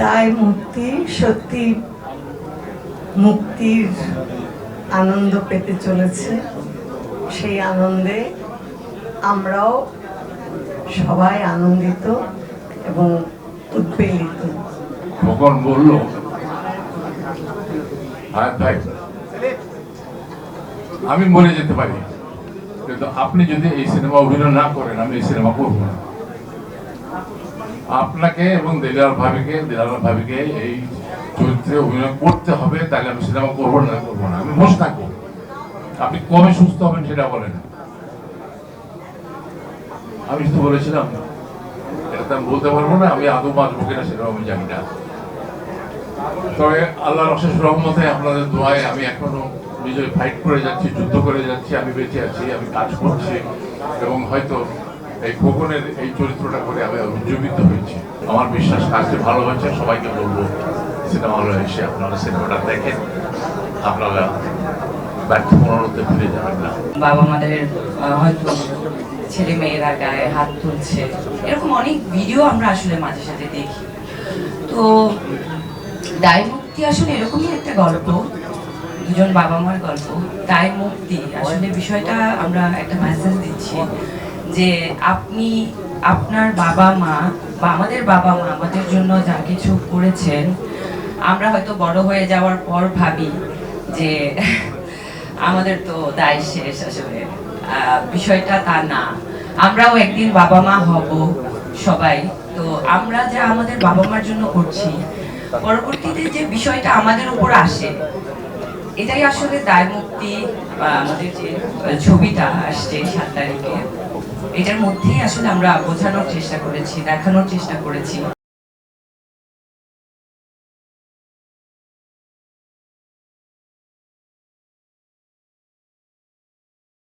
দায় মুক্তি, সত্যি মুক্তির আনন্দ পেতে চলেছে। সেই আনন্দে আমরাও সবাই আনন্দিত এবং উদ্বেলিত। খোকন বলল ভাই, আমি মরে যেতে পারি, কিন্তু আপনি যদি এই সিনেমা অভিনয় না করেন, আমি এই সিনেমা করব না। আপনাকে এবং দিলার ভাবিকে দিলার ভাবিকে এই চরিত্রে অভিনয় করতে হবে তাহলে আমি সিনেমা করব না করব না, আমি বসে থাকব। আপনি কবে সুস্থ হবেন সেটা বলেন। আমি শুধু বলেছিলাম, এটা তো আমি বলতে পারব না, আমি আদৌ বাঁচবো কিনা সেটাও আমি জানি না। তবে আল্লাহর অশেষ রহমতে আপনাদের দোয়ায় আমি এখনও নিজে ফাইট করে যাচ্ছি, যুদ্ধ করে যাচ্ছি, আমি বেঁচে আছি, আমি কাজ করছি, এবং হয়তো এই খোকনের এই চরিত্রটা করে আমি উজ্জীবিত হয়েছি। আমার বিশ্বাস কাজটি ভালো হয়েছে, সবাইকে বলব সিনেমা হলে এসে আপনারা সিনেমাটা দেখেন। আপনারা ব্যর্থ পুনরুদ্ধে ফিরে যাবেন না। বাবা মাদের হয়তো ছেলে মেয়েরা গায়ে হাত তুলছে। এরকম অনেক ভিডিও আমরা আসলে মাঝে সাথে দেখি। তো দায় মুক্তি আসলে এরকমই একটা গল্প। দুজন বাবা মার গল্প। দায় মুক্তি আসলে বিষয়টা আমরা একটা মেসেজ দিচ্ছি। যে আপনি আপনার বাবা মা বা আমাদের বাবা মা আমাদের জন্য যা কিছু করেছেন, আমরা হয়তো বড় হয়ে যাওয়ার পর ভাবি যে আমাদের তো দায় শেষ আসলে। বিষয়টা তা না। আমরাও একদিন বাবা মা হব সবাই। তো আমরা যা আমাদের বাবা মার জন্য করছি, পরবর্তীতে যে বিষয়টা আমাদের উপর আসে, এটাই আসলে দায় মুক্তি বা আমাদের যে ছবিটা আসছে সাত তারিখে। এটার মধ্যেই আসলে আমরা বোঝানোর চেষ্টা করেছি দেখানোর চেষ্টা করেছি।